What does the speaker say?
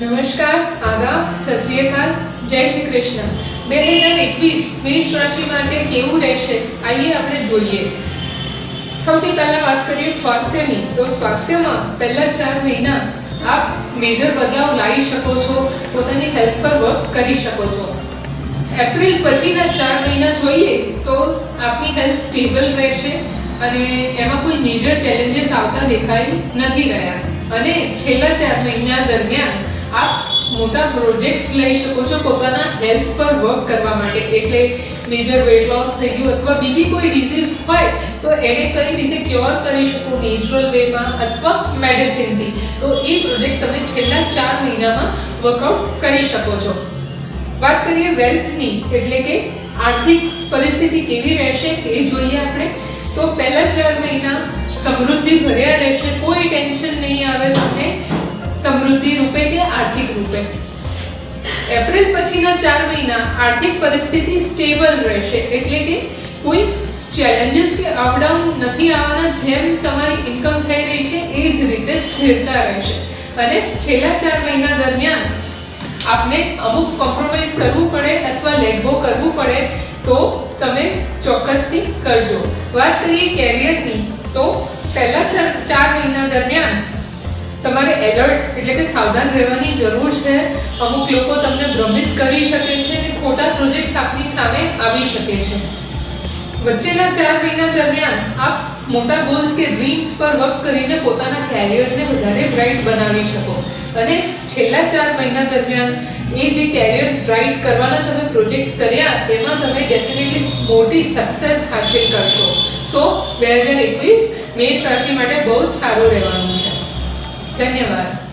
નમસ્કાર આદાબ સત જય શ્રી કૃષ્ણ. બે હજાર એકવીસ મેષ રાશિ માટે કેવું રહેશે? આઈએ આપણે જોઈએ. સૌથી પહેલા વાત કરીએ સ્વાસ્થ્યની. તો સ્વાસ્થ્યમાં પહેલા ચાર મહિના આપ મેજર બદલાવ લાવી શકો છો, પોતાની હેલ્થ પર વર્ક કરી શકો છો. એપ્રિલ પછીના ચાર મહિના જોઈએ તો આપની હેલ્થ સ્ટેબલ રહેશે અને એમાં કોઈ મેજર ચેલેન્જીસ આવતા દેખાઈ નથી રહ્યા. અને છેલ્લા ચાર મહિના દરમિયાન આપ મોટા પ્રોજેક્ટ્સ લઈ શકો છો પોતાના હેલ્થ પર વર્ક કરવા માટે. એટલે મેજર વેટ લોસ થઈ ગયું અથવા બીજી કોઈ ડિસીઝ હોય, તો એને કઈ રીતે ક્યોર કરી શકો નેચરલ વેમાં અથવા મેડિસિનથી તો એ પ્રોજેક્ટ તમે છેલ્લા ચાર મહિનામાં વર્કઆઉટ કરી શકો છો. વાત કરીએ વેલ્થની એટલે કે આર્થિક પરિસ્થિતિ કેવી રહેશે એ જોઈએ આપણે. તો પહેલા ચાર મહિના સમૃદ્ધિ ભર્યા રહેશે, કોઈ ટેન્શન નહીં આવે તમને. સમૃદ્ધિ રૂપે કે આર્થિક રૂપે? એપ્રિલ પછીના ચાર મહિના આર્થિક પરિસ્થિતિ સ્ટેબલ રહેશે એટલે કે કોઈ ચેલેન્જીસ કે અપડાઉન નથી આવવાના. જેમ તમારી ઇન્કમ થઈ રહી છે, એ જ રીતે સ્થિરતા રહેશે. અને છેલ્લા ચાર મહિના દરમિયાન આપને અમુક કોમ્પ્રોમાઇઝ કરવું પડે અથવા લેટગો કરવું પડે, તો તમે ચોક્કસથી કરજો. વાત કરીએ કેરિયરની તો પહેલા ચાર મહિના દરમિયાન તમારે એલર્ટ એટલે કે સાવધાન રહેવાની જરૂર છે. અમુક લોકો તમને ભ્રમિત કરી શકે છે અને ખોટા પ્રોજેક્ટ્સ આપની સામે આવી શકે છે. વચ્ચેના ચાર મહિના દરમિયાન આપ મોટા ગોલ્સ કે ડ્રીમ્સ પર વર્ક કરીને પોતાના કેરિયરને વધારે બ્રાઇટ બનાવી શકો. અને છેલ્લા ચાર મહિના દરમિયાન એ જે કેરિયર બ્રાઇટ કરવાના તમે પ્રોજેક્ટ્સ કર્યા, એમાં તમે ડેફિનેટલી મોટી સક્સેસ હાંસિલ કરશો. સો, બે હજાર એકવીસ, મેષ રાશિ માટે બહુ જ સારું રહેવાનું છે. Поняла.